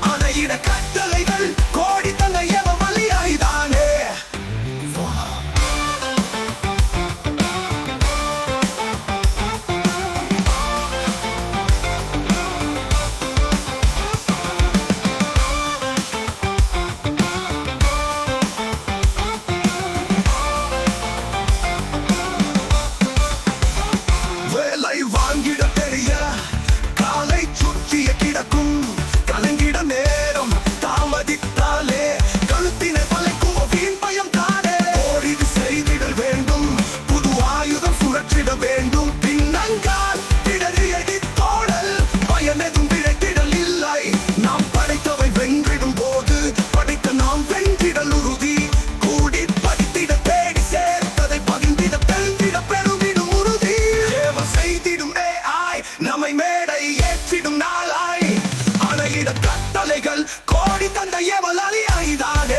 அணையிட கட்டளைகள். 다